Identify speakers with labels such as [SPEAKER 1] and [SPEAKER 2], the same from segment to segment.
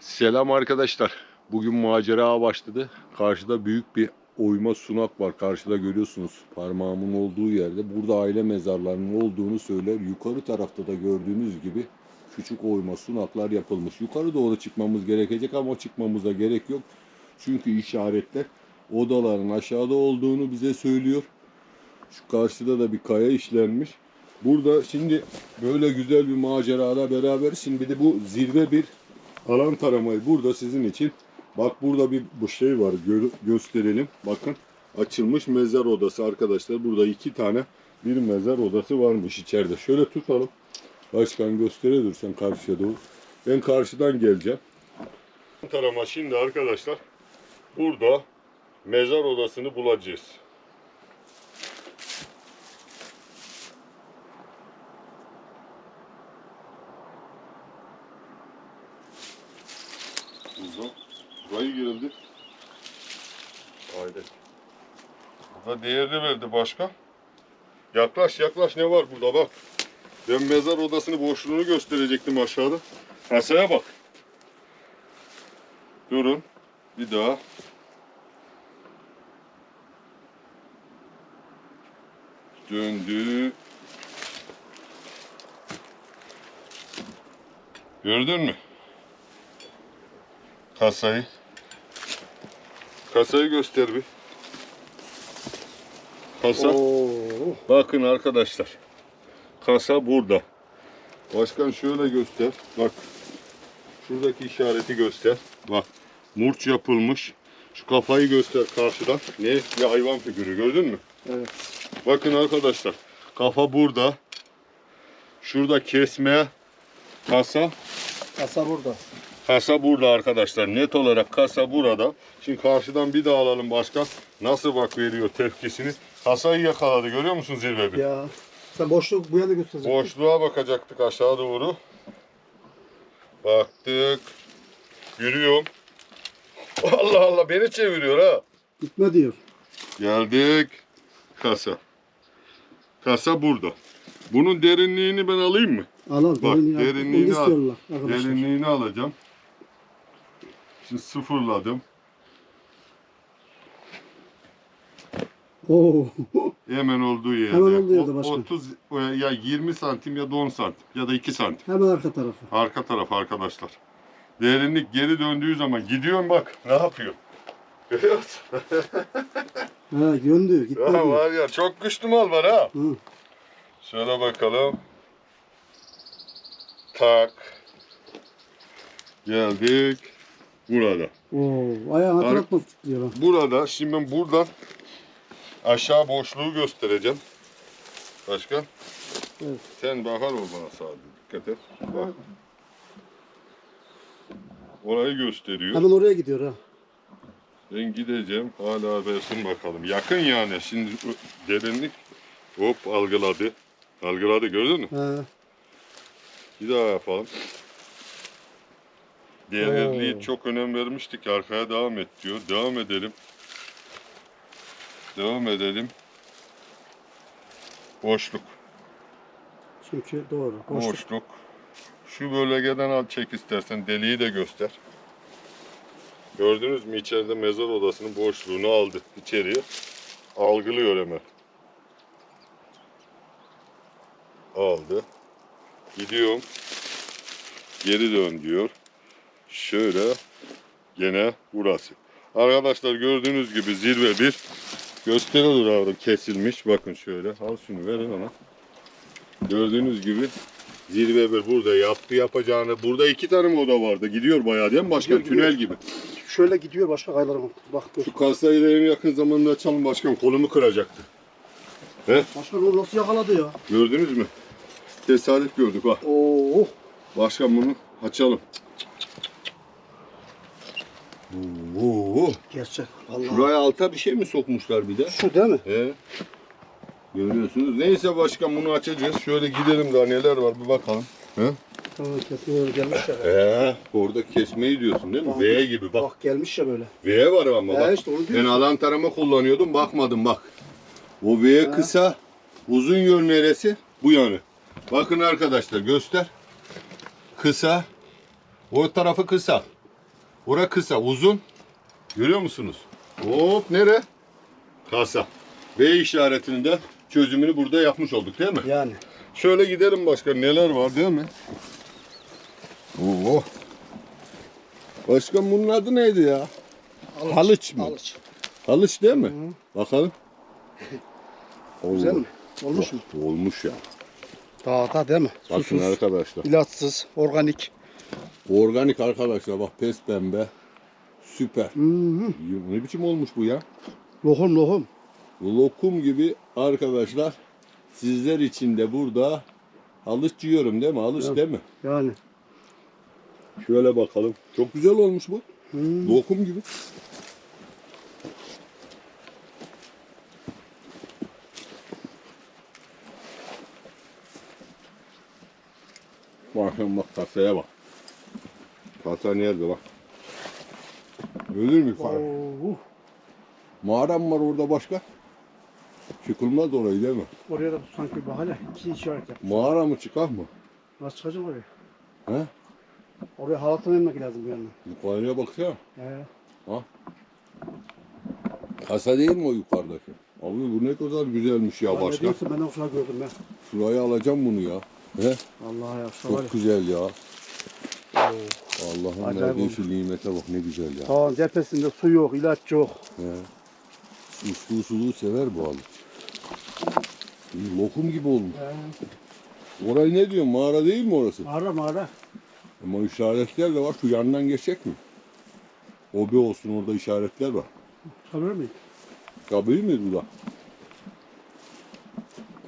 [SPEAKER 1] Selam arkadaşlar. Bugün macera başladı. Karşıda büyük bir oyma sunak var. Karşıda görüyorsunuz parmağımın olduğu yerde. Burada aile mezarlarının olduğunu söyler. Yukarı tarafta da gördüğünüz gibi küçük oyma sunaklar yapılmış. Yukarı doğru çıkmamız gerekecek ama çıkmamıza gerek yok. Çünkü işaretler odaların aşağıda olduğunu bize söylüyor. Şu karşıda da bir kaya işlenmiş. Burada şimdi böyle güzel bir macerada beraber şimdi de bu zirve bir alan taramayı burada sizin için bak burada bir bu şey var gö- gösterelim. Bakın açılmış mezar odası arkadaşlar. Burada iki tane bir mezar odası varmış içeride. Şöyle tutalım. Başkan göstere dursan karşıya doğru. Ben karşıdan geleceğim. Tarama şimdi arkadaşlar burada mezar odasını bulacağız. Burada. Burayı girildi. Haydi. Burada değerini verdi başka. Yaklaş yaklaş ne var burada bak. Ben mezar odasını boşluğunu gösterecektim aşağıda. Kasaya bak. Durun. Bir daha. Döndü. Gördün mü? Kasayı. Kasayı göster bir. Kasa.
[SPEAKER 2] Oo.
[SPEAKER 1] Bakın arkadaşlar. Kasa burada. Başkan şöyle göster. Bak. Şuradaki işareti göster. Bak. Murç yapılmış. Şu kafayı göster karşıdan. Ne? Bir hayvan figürü gördün mü?
[SPEAKER 2] Evet.
[SPEAKER 1] Bakın arkadaşlar. Kafa burada. Şurada kesme. Kasa.
[SPEAKER 2] Kasa burada.
[SPEAKER 1] Kasa burada arkadaşlar. Net olarak kasa burada. Şimdi karşıdan bir daha alalım başkan. Nasıl bak veriyor tepkisini. Kasayı yakaladı görüyor musun zirve bir?
[SPEAKER 2] Ya. Sen boşluk bu yana göstereceksin.
[SPEAKER 1] Boşluğa bakacaktık aşağı doğru. Baktık. Yürüyorum. Allah Allah beni çeviriyor ha.
[SPEAKER 2] Gitme diyor.
[SPEAKER 1] Geldik. Kasa. Kasa burada. Bunun derinliğini ben alayım mı?
[SPEAKER 2] Al al.
[SPEAKER 1] Bak, derinliğini al. Derinliğini alacağım. Şimdi sıfırladım.
[SPEAKER 2] Oo.
[SPEAKER 1] Hemen olduğu yerde.
[SPEAKER 2] Hemen olduğu yerde başkanım.
[SPEAKER 1] 30 ya 20 santim ya da 10 santim ya da 2 santim.
[SPEAKER 2] Hemen arka tarafı.
[SPEAKER 1] Arka taraf arkadaşlar. Derinlik geri döndüğü zaman gidiyorum bak ne yapıyor. Görüyor musun?
[SPEAKER 2] Ha göndü. Gitme
[SPEAKER 1] Ya var ya çok güçlü mal var ha.
[SPEAKER 2] Hı.
[SPEAKER 1] Şöyle bakalım. Tak. Geldik. Burada.
[SPEAKER 2] Oo. Ayağı hatırlatma diyor. ha.
[SPEAKER 1] Burada şimdi ben buradan aşağı boşluğu göstereceğim. Başka?
[SPEAKER 2] Evet.
[SPEAKER 1] Sen bakar ol bana sadece. Dikkat et. Bak. Orayı gösteriyor.
[SPEAKER 2] Hemen oraya gidiyor ha.
[SPEAKER 1] Ben gideceğim. Hala versin bakalım. Yakın yani. Şimdi derinlik hop algıladı. Algıladı gördün mü?
[SPEAKER 2] Ha.
[SPEAKER 1] Bir daha yapalım. Derinliği
[SPEAKER 2] Oo.
[SPEAKER 1] çok önem vermiştik. Arkaya devam et diyor. Devam edelim. Devam edelim. Boşluk.
[SPEAKER 2] Çünkü doğru. Boşluk.
[SPEAKER 1] Boşluk. Şu bölgeden al çek istersen. Deliği de göster. Gördünüz mü içeride mezar odasının boşluğunu aldı içeriye. Algılıyor hemen. Aldı. Gidiyorum. Geri dön diyor. Şöyle gene burası. Arkadaşlar gördüğünüz gibi zirve bir gösteriyor abi kesilmiş. Bakın şöyle. Al şunu verin ona. Gördüğünüz gibi zirve bir burada yaptı yapacağını. Burada iki tane mi oda vardı? Gidiyor bayağı değil mi başkan?
[SPEAKER 2] Gidiyor, gidiyor.
[SPEAKER 1] Tünel gibi.
[SPEAKER 2] Şöyle gidiyor başka kaylarım. Bak dur.
[SPEAKER 1] Şu kasayı da en yakın zamanda açalım başkan. Kolumu kıracaktı.
[SPEAKER 2] Başkan onu nasıl yakaladı ya?
[SPEAKER 1] Gördünüz mü? Tesadüf gördük bak.
[SPEAKER 2] Oo.
[SPEAKER 1] Başkan bunu açalım. Oo.
[SPEAKER 2] Gerçek. Vallahi.
[SPEAKER 1] Şuraya alta bir şey mi sokmuşlar bir de?
[SPEAKER 2] Şu değil mi?
[SPEAKER 1] He. Görüyorsunuz. Neyse başkan bunu açacağız. Şöyle gidelim daha neler var bir bakalım. He?
[SPEAKER 2] Tamam kesin gelmiş ya.
[SPEAKER 1] He. Orada kesmeyi diyorsun değil mi?
[SPEAKER 2] Bak.
[SPEAKER 1] V gibi bak.
[SPEAKER 2] Bak gelmiş ya böyle.
[SPEAKER 1] V var ama
[SPEAKER 2] He
[SPEAKER 1] bak.
[SPEAKER 2] işte onu
[SPEAKER 1] Ben alan tarama kullanıyordum bakmadım bak. O V kısa. Uzun yön neresi? Bu yanı. Bakın arkadaşlar göster. Kısa. O tarafı kısa. Bura kısa, uzun. Görüyor musunuz? Hop nere? Kasa. V işaretinin de çözümünü burada yapmış olduk değil mi?
[SPEAKER 2] Yani.
[SPEAKER 1] Şöyle gidelim başka neler var değil mi? Oo. Başkan bunun adı neydi ya?
[SPEAKER 2] Alıç.
[SPEAKER 1] Halıç mı?
[SPEAKER 2] Alıç.
[SPEAKER 1] Halıç değil mi?
[SPEAKER 2] Hı.
[SPEAKER 1] Bakalım.
[SPEAKER 2] Güzel mi? Olmuş mu?
[SPEAKER 1] Olmuş ya.
[SPEAKER 2] Dağda değil mi?
[SPEAKER 1] Bakın
[SPEAKER 2] Susuz,
[SPEAKER 1] arkadaşlar.
[SPEAKER 2] ilaçsız, organik.
[SPEAKER 1] Organik arkadaşlar bak pes pembe. Süper.
[SPEAKER 2] Hı hı.
[SPEAKER 1] Ne biçim olmuş bu ya?
[SPEAKER 2] Lohum lohum.
[SPEAKER 1] Lokum gibi arkadaşlar sizler için de burada halıç yiyorum değil mi? Halıç
[SPEAKER 2] Evet.
[SPEAKER 1] değil mi?
[SPEAKER 2] Yani.
[SPEAKER 1] Şöyle bakalım. Çok güzel olmuş bu.
[SPEAKER 2] Hı.
[SPEAKER 1] Lokum gibi. Bakın bak kasaya bak. Kasa nerede bak. Ölür mü falan?
[SPEAKER 2] Oo.
[SPEAKER 1] Mağara mı var orada başka? Çıkılmaz orayı değil mi?
[SPEAKER 2] Oraya da sanki bak hele iki işaret yap.
[SPEAKER 1] Mağara mı çıkar mı?
[SPEAKER 2] Nasıl çıkacak oraya?
[SPEAKER 1] He?
[SPEAKER 2] Oraya halatını inmek lazım bir yandan.
[SPEAKER 1] Yukarıya baksana.
[SPEAKER 2] He.
[SPEAKER 1] Kasa değil mi o yukarıdaki? Abi bu ne kadar güzelmiş ya
[SPEAKER 2] Ya ne
[SPEAKER 1] başka.
[SPEAKER 2] diyorsun ben de şuna gördüm ben.
[SPEAKER 1] Şuraya alacağım bunu ya. He?
[SPEAKER 2] Allah ya şu var ya.
[SPEAKER 1] Çok güzel ya.
[SPEAKER 2] Oo.
[SPEAKER 1] Allah'ın
[SPEAKER 2] Acayip
[SPEAKER 1] verdiği şu nimete bak ne güzel ya.
[SPEAKER 2] Dağın tepesinde su yok, ilaç yok.
[SPEAKER 1] He. Su, suluğu sever bu halıç. Lokum gibi olmuş. Orayı ne diyor? Mağara değil mi orası?
[SPEAKER 2] Mağara mağara.
[SPEAKER 1] Ama işaretler de var. Şu yandan geçecek mi? Obe olsun orada işaretler var.
[SPEAKER 2] Çıkabilir miyim?
[SPEAKER 1] Kabul mi bu da?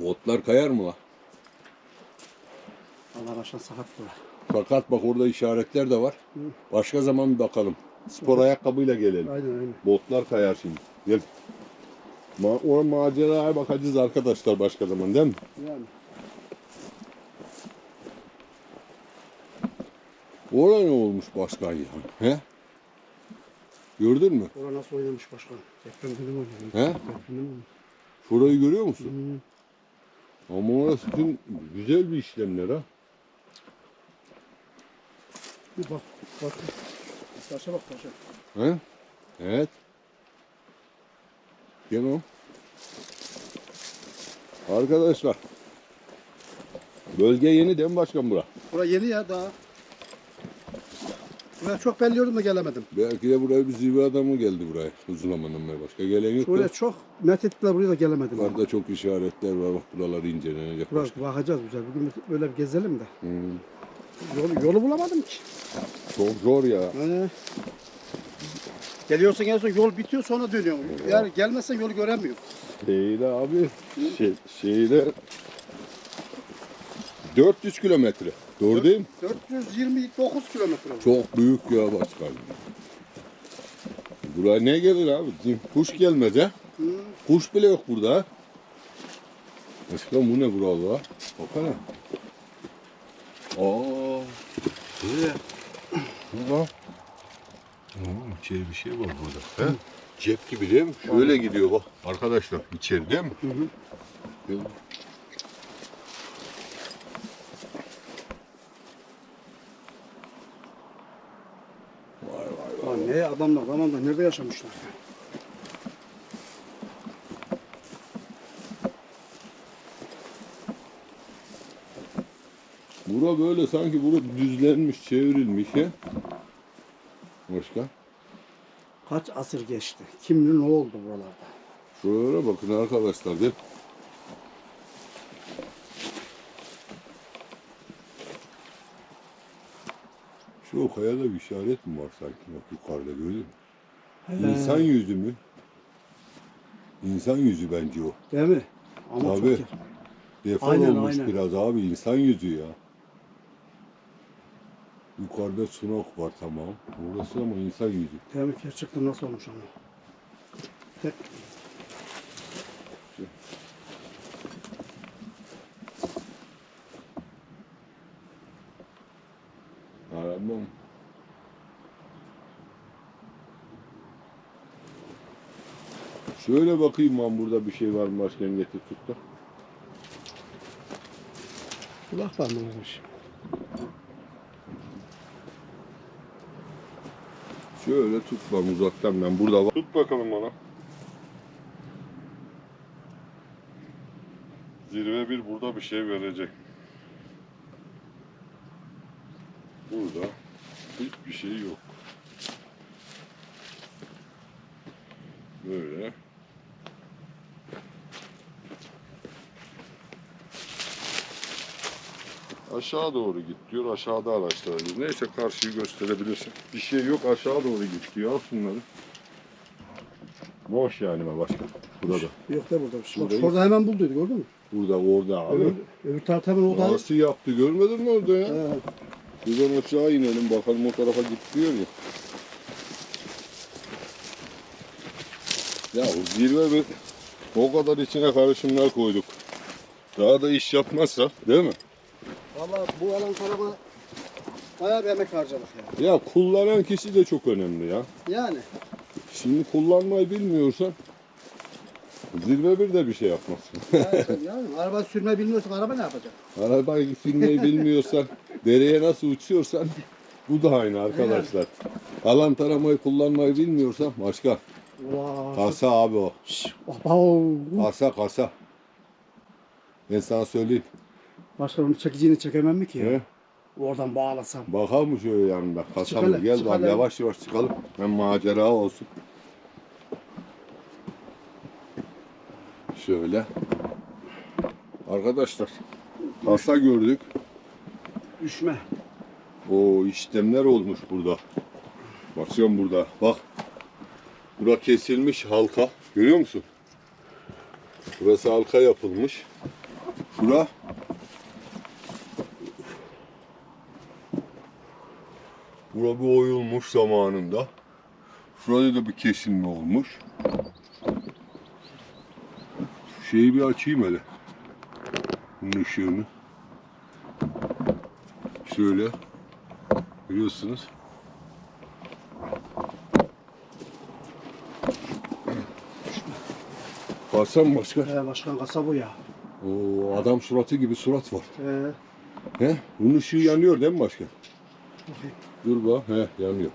[SPEAKER 1] Botlar kayar mı la?
[SPEAKER 2] Allah aşkına sakat bura.
[SPEAKER 1] Fakat bak orada işaretler de var.
[SPEAKER 2] Hı.
[SPEAKER 1] Başka zaman bir bakalım. Spor ayakkabıyla gelelim.
[SPEAKER 2] Aynen aynen.
[SPEAKER 1] Botlar kayar şimdi. Gel. Ma o maceraya bakacağız arkadaşlar başka zaman değil mi?
[SPEAKER 2] Yani.
[SPEAKER 1] Orada ne olmuş başkan ya? He? Gördün mü?
[SPEAKER 2] Orada nasıl oynamış başkan? Deprem film oynuyor.
[SPEAKER 1] He?
[SPEAKER 2] Deprem oynuyor.
[SPEAKER 1] Şurayı görüyor musun?
[SPEAKER 2] Hı.
[SPEAKER 1] Ama orası tüm güzel bir işlemler ha.
[SPEAKER 2] Bir bak. Bak. Taşa bak taşa.
[SPEAKER 1] He? Evet. Gel o. Arkadaşlar. Bölge yeni değil mi başkan bura?
[SPEAKER 2] Bura yeni ya daha. Buraya çok belliyordum da gelemedim.
[SPEAKER 1] Belki de buraya bir zirve adamı geldi buraya. Uzun zamandan beri başka gelen yok. Da.
[SPEAKER 2] çok met ettiler buraya da gelemedim.
[SPEAKER 1] Yukarıda çok işaretler var. Bak buraları incelenecek. Başka.
[SPEAKER 2] bakacağız güzel. Bugün böyle bir gezelim de.
[SPEAKER 1] Hmm.
[SPEAKER 2] Yolu, yolu bulamadım ki.
[SPEAKER 1] Çok zor ya.
[SPEAKER 2] He. Geliyorsun geliyorsun yol bitiyor sonra dönüyorsun. Yani gelmezsen yolu göremiyorsun.
[SPEAKER 1] Şeyde abi. Şey, şeyde 400 kilometre. Doğru değil mi?
[SPEAKER 2] 429 kilometre.
[SPEAKER 1] Çok büyük ya başkan. Buraya ne gelir abi? Kuş gelmez ha.
[SPEAKER 2] Hı.
[SPEAKER 1] Kuş bile yok burada ha. Başkan bu ne burada? Baksana. Aa.
[SPEAKER 2] Buraya.
[SPEAKER 1] Burada. Oo, içeri bir şey var burada. He? Cep gibi değil mi? Şöyle gidiyor bak. Arkadaşlar içeri değil mi?
[SPEAKER 2] Hı hı.
[SPEAKER 1] Vay vay vay.
[SPEAKER 2] Ne adamlar zamanında nerede yaşamışlar?
[SPEAKER 1] Bura böyle sanki bura düzlenmiş, çevrilmiş ya. Başka?
[SPEAKER 2] Kaç asır geçti? Kim bilir ne oldu buralarda?
[SPEAKER 1] Şuralara bakın arkadaşlar. Mi? Şu kayada bir işaret mi var sanki bak yukarıda gördün mü? İnsan yüzü mü? İnsan yüzü bence o.
[SPEAKER 2] Değil mi? Ama
[SPEAKER 1] Tabii.
[SPEAKER 2] çok Aynen,
[SPEAKER 1] olmuş
[SPEAKER 2] aynen.
[SPEAKER 1] biraz abi insan yüzü ya. Yukarıda sunak var tamam. Burası ama insan yüzü.
[SPEAKER 2] Mi? Gerçekten nasıl olmuş ama. Tek
[SPEAKER 1] Aramam. Şöyle bakayım ben burada bir şey var mı başkan getir tut da.
[SPEAKER 2] kulak parmağıymış.
[SPEAKER 1] Şöyle tut bak uzaktan ben burada var. Tut bakalım bana. Zirve bir burada bir şey verecek. Burada hiçbir şey yok. Böyle. Aşağı doğru git diyor. Aşağıda araştıracağız. Neyse karşıyı gösterebilirsin. Bir şey yok aşağı doğru git diyor. Al şunları. Boş yani mi başka? Burada.
[SPEAKER 2] Yok da burada bir şey. Bak
[SPEAKER 1] Buradayız.
[SPEAKER 2] şurada hemen bulduydu gördün mü?
[SPEAKER 1] Burada orada abi.
[SPEAKER 2] Öbür, öbür tarafta hemen o da.
[SPEAKER 1] Nasıl yaptı görmedin mi orada ya?
[SPEAKER 2] He.
[SPEAKER 1] Buradan aşağı inelim bakalım o tarafa git diyor ya. Ya o zirve bir o kadar içine karışımlar koyduk. Daha da iş yapmazsa değil mi?
[SPEAKER 2] Valla bu alan tarafa bayağı bir emek harcadık ya.
[SPEAKER 1] Ya kullanan kişi de çok önemli ya.
[SPEAKER 2] Yani.
[SPEAKER 1] Şimdi kullanmayı bilmiyorsan zirve bir de bir şey yapmazsın.
[SPEAKER 2] yani, yani araba sürme bilmiyorsan araba ne yapacak?
[SPEAKER 1] Arabayı sürmeyi bilmiyorsan, dereye nasıl uçuyorsan bu da aynı arkadaşlar. Alan taramayı kullanmayı bilmiyorsan başka.
[SPEAKER 2] Vay.
[SPEAKER 1] Kasa abi o.
[SPEAKER 2] Abav.
[SPEAKER 1] Kasa kasa. Ben sana söyleyeyim.
[SPEAKER 2] Başka onu çekeceğini çekemem mi ki ya?
[SPEAKER 1] He?
[SPEAKER 2] Oradan bağlasam.
[SPEAKER 1] Bakalım şöyle yanında? Kasa mı?
[SPEAKER 2] Çıkalım,
[SPEAKER 1] Gel bak
[SPEAKER 2] çıkalım.
[SPEAKER 1] yavaş yavaş çıkalım. Hem macera olsun. Şöyle. Arkadaşlar. Kasa gördük.
[SPEAKER 2] Düşme.
[SPEAKER 1] O işlemler olmuş burada. Bakıyorum burada. Bak. Bura kesilmiş halka. Görüyor musun? Burası halka yapılmış. Şura Bura bir oyulmuş zamanında. Şurada da bir kesilme olmuş. Şu şeyi bir açayım hele. Bunun ışığını. Şöyle. Görüyorsunuz. Baksana başka.
[SPEAKER 2] He, başkan kasa bu ya.
[SPEAKER 1] Oo, adam suratı gibi surat var.
[SPEAKER 2] He.
[SPEAKER 1] He? Bunun ışığı yanıyor değil mi başkan?
[SPEAKER 2] Bakayım.
[SPEAKER 1] Dur bak. He yanıyor.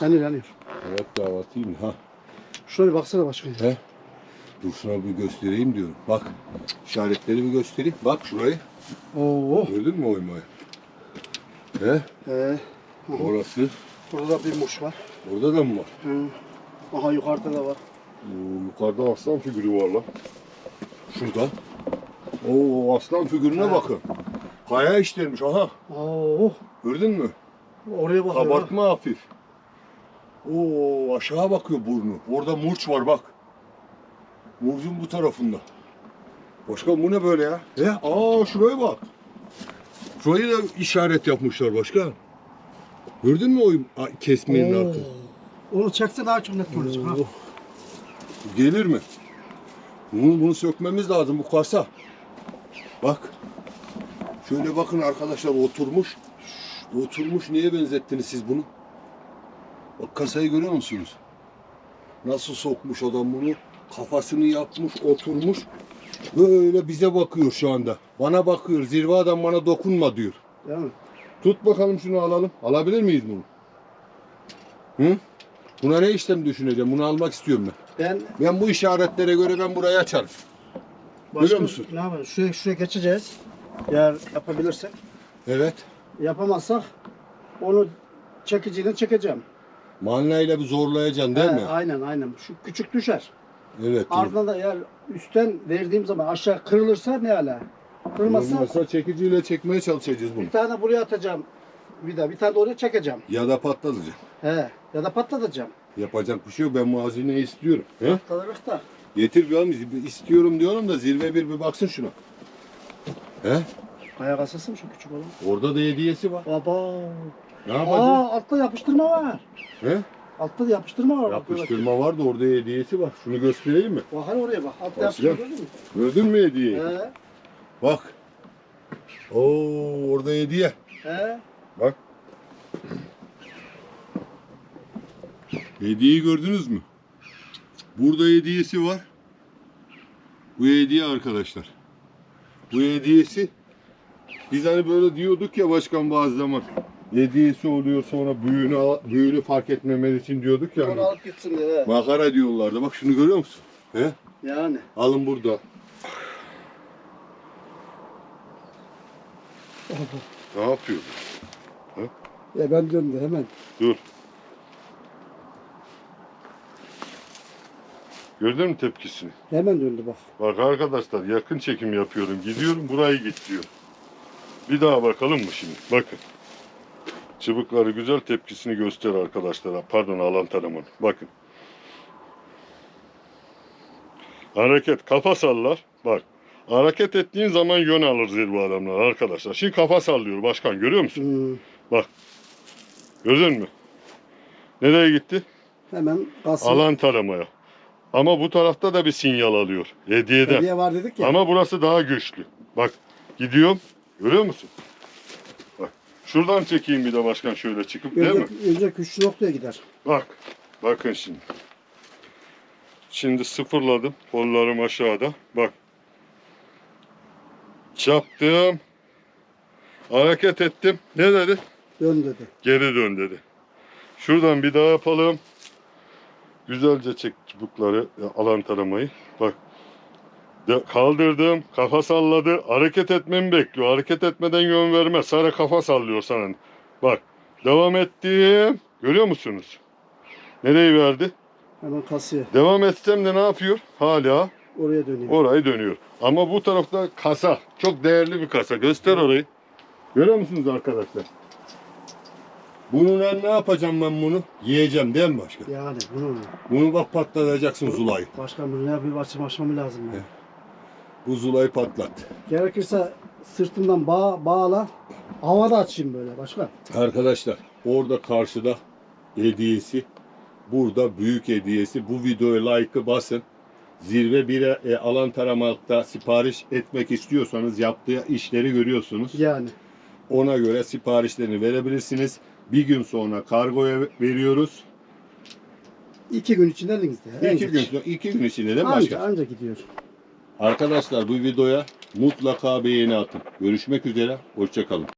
[SPEAKER 2] Yanıyor yanıyor.
[SPEAKER 1] Evet daha atayım. Ha.
[SPEAKER 2] Şöyle baksana başkan.
[SPEAKER 1] He? Dur sana bir göstereyim diyorum. Bak. işaretleri bir göstereyim. Bak şurayı.
[SPEAKER 2] Oo.
[SPEAKER 1] Gördün mü oymayı? He?
[SPEAKER 2] He.
[SPEAKER 1] Orası.
[SPEAKER 2] Burada da bir muş var.
[SPEAKER 1] Orada da mı var?
[SPEAKER 2] Hı. Aha yukarıda da var.
[SPEAKER 1] Oo, yukarıda aslan figürü var lan. Şurada. Oo aslan figürüne
[SPEAKER 2] Ha.
[SPEAKER 1] bakın. Kaya işlenmiş aha.
[SPEAKER 2] Oo.
[SPEAKER 1] Gördün mü?
[SPEAKER 2] Oraya bakıyor.
[SPEAKER 1] Kabartma hafif. Oo aşağı bakıyor burnu. Orada murç var bak. Murcun bu tarafında. Başkan bu ne böyle ya? He? Aa şuraya bak. Şurayı da işaret yapmışlar başkan. Gördün mü o kesmenin
[SPEAKER 2] Oo.
[SPEAKER 1] arkası?
[SPEAKER 2] Onu çekse daha çok net görecek ha.
[SPEAKER 1] Oh. Gelir mi? Bunu, bunu sökmemiz lazım bu kasa. Bak. Şöyle bakın arkadaşlar oturmuş. Oturmuş niye benzettiniz siz bunu? Bak kasayı görüyor musunuz? Nasıl sokmuş adam bunu? Kafasını yapmış, oturmuş. Böyle bize bakıyor şu anda. Bana bakıyor. Zirve adam bana dokunma diyor.
[SPEAKER 2] Değil mi?
[SPEAKER 1] Tut bakalım şunu alalım. Alabilir miyiz bunu? Hı? Buna ne işlem düşüneceğim? Bunu almak istiyorum ben.
[SPEAKER 2] Ben
[SPEAKER 1] Ben bu işaretlere göre ben burayı açarım. Görüyor musun?
[SPEAKER 2] Ne yapalım? Şuraya, şuraya geçeceğiz. Eğer yapabilirsek.
[SPEAKER 1] Evet.
[SPEAKER 2] Yapamazsak onu çekiciyle çekeceğim.
[SPEAKER 1] Manlayla bir zorlayacaksın değil
[SPEAKER 2] He,
[SPEAKER 1] mi?
[SPEAKER 2] Aynen aynen. Şu küçük düşer.
[SPEAKER 1] Evet.
[SPEAKER 2] Ardından da eğer üstten verdiğim zaman aşağı kırılırsa ne ala? Kırılmazsa
[SPEAKER 1] Olmazsa çekiciyle çekmeye çalışacağız bunu.
[SPEAKER 2] bir tane buraya atacağım. Daha bir tane de oraya çekeceğim.
[SPEAKER 1] Ya da patlatacağım.
[SPEAKER 2] He. Ya da patlatacağım.
[SPEAKER 1] Yapacak bir şey yok. Ben hazineyi istiyorum. He?
[SPEAKER 2] Patlatırız da.
[SPEAKER 1] Getir bir alalım. İstiyorum diyorum da zirve bir bir baksın şuna. He?
[SPEAKER 2] Ayak mı şu küçük olan?
[SPEAKER 1] Orada da hediyesi var.
[SPEAKER 2] Baba.
[SPEAKER 1] Ne yapacağız?
[SPEAKER 2] Aa altta yapıştırma var.
[SPEAKER 1] He?
[SPEAKER 2] Altta da yapıştırma var.
[SPEAKER 1] Yapıştırma var da orada hediyesi var. Şunu göstereyim mi?
[SPEAKER 2] Bak hani oraya bak. Altta yapıştırma gördün mü?
[SPEAKER 1] Gördün mü hediyeyi?
[SPEAKER 2] He.
[SPEAKER 1] Bak. Oo orada hediye.
[SPEAKER 2] He.
[SPEAKER 1] Bak. Hediyeyi gördünüz mü? Burada hediyesi var. Bu hediye arkadaşlar. Bu hediyesi biz hani böyle diyorduk ya başkan bazı zaman. hediyesi oluyor sonra büyüğünü, al- büyüğünü fark etmemeli için diyorduk ya.
[SPEAKER 2] Onu
[SPEAKER 1] hani.
[SPEAKER 2] alıp gitsin diye. he.
[SPEAKER 1] Makara diyorlardı. Bak şunu görüyor musun? He?
[SPEAKER 2] Yani.
[SPEAKER 1] Alın burada. Ne yapıyor?
[SPEAKER 2] Ya ben döndü hemen.
[SPEAKER 1] Dur. Gördün mü tepkisini?
[SPEAKER 2] Hemen döndü bak.
[SPEAKER 1] Bak arkadaşlar yakın çekim yapıyorum. Gidiyorum burayı git diyor. Bir daha bakalım mı şimdi? Bakın. Çıbıkları güzel tepkisini göster arkadaşlara. Pardon alan tanımını. Bakın. Hareket kafa sallar. Bak. Hareket ettiğin zaman yön alır zirve adamlar arkadaşlar. Şimdi kafa sallıyor başkan görüyor musun?
[SPEAKER 2] Hmm.
[SPEAKER 1] Gördün mü? Nereye gitti?
[SPEAKER 2] Hemen kalsın.
[SPEAKER 1] Alan taramaya. Ama bu tarafta da bir sinyal alıyor. Hediyeden.
[SPEAKER 2] Hediye var dedik ya.
[SPEAKER 1] Ama burası daha güçlü. Bak gidiyorum. Görüyor musun? Bak. Şuradan çekeyim bir de başkan şöyle çıkıp değil mi?
[SPEAKER 2] önce, güçlü noktaya gider.
[SPEAKER 1] Bak. Bakın şimdi. Şimdi sıfırladım. Kollarım aşağıda. Bak. Çaptım. Hareket ettim. Ne dedi?
[SPEAKER 2] Dön dedi.
[SPEAKER 1] Geri dön dedi. Şuradan bir daha yapalım. Güzelce çek çubukları alan taramayı. Bak. Kaldırdım. Kafa salladı. Hareket etmemi bekliyor. Hareket etmeden yön vermez. Sarı kafa sallıyor sana. Bak. Devam ettim. Görüyor musunuz? Nereyi verdi?
[SPEAKER 2] Hemen kasıya.
[SPEAKER 1] Devam etsem de ne yapıyor? Hala
[SPEAKER 2] Oraya dönüyor.
[SPEAKER 1] orayı dönüyor. Ama bu tarafta kasa. Çok değerli bir kasa. Göster orayı. Görüyor musunuz arkadaşlar? Bununla ne yapacağım ben bunu? Yiyeceğim değil mi başka?
[SPEAKER 2] Yani bunu
[SPEAKER 1] Bunu bak patlatacaksın Zula'yı.
[SPEAKER 2] başkan bunu ne açım açmam lazım. Yani.
[SPEAKER 1] Bu Zula'yı patlat.
[SPEAKER 2] Gerekirse sırtından bağ, bağla. Havada açayım böyle başkan.
[SPEAKER 1] Arkadaşlar orada karşıda hediyesi. Burada büyük hediyesi. Bu videoya like'ı basın. Zirve bir e, alan taramakta sipariş etmek istiyorsanız yaptığı işleri görüyorsunuz.
[SPEAKER 2] Yani.
[SPEAKER 1] Ona göre siparişlerini verebilirsiniz. Bir gün sonra kargoya veriyoruz.
[SPEAKER 2] iki gün içinde elinizde.
[SPEAKER 1] İki gün, iki gün içinde de
[SPEAKER 2] Anca,
[SPEAKER 1] başka.
[SPEAKER 2] anca gidiyor.
[SPEAKER 1] Arkadaşlar bu videoya mutlaka beğeni atın. Görüşmek üzere. Hoşçakalın.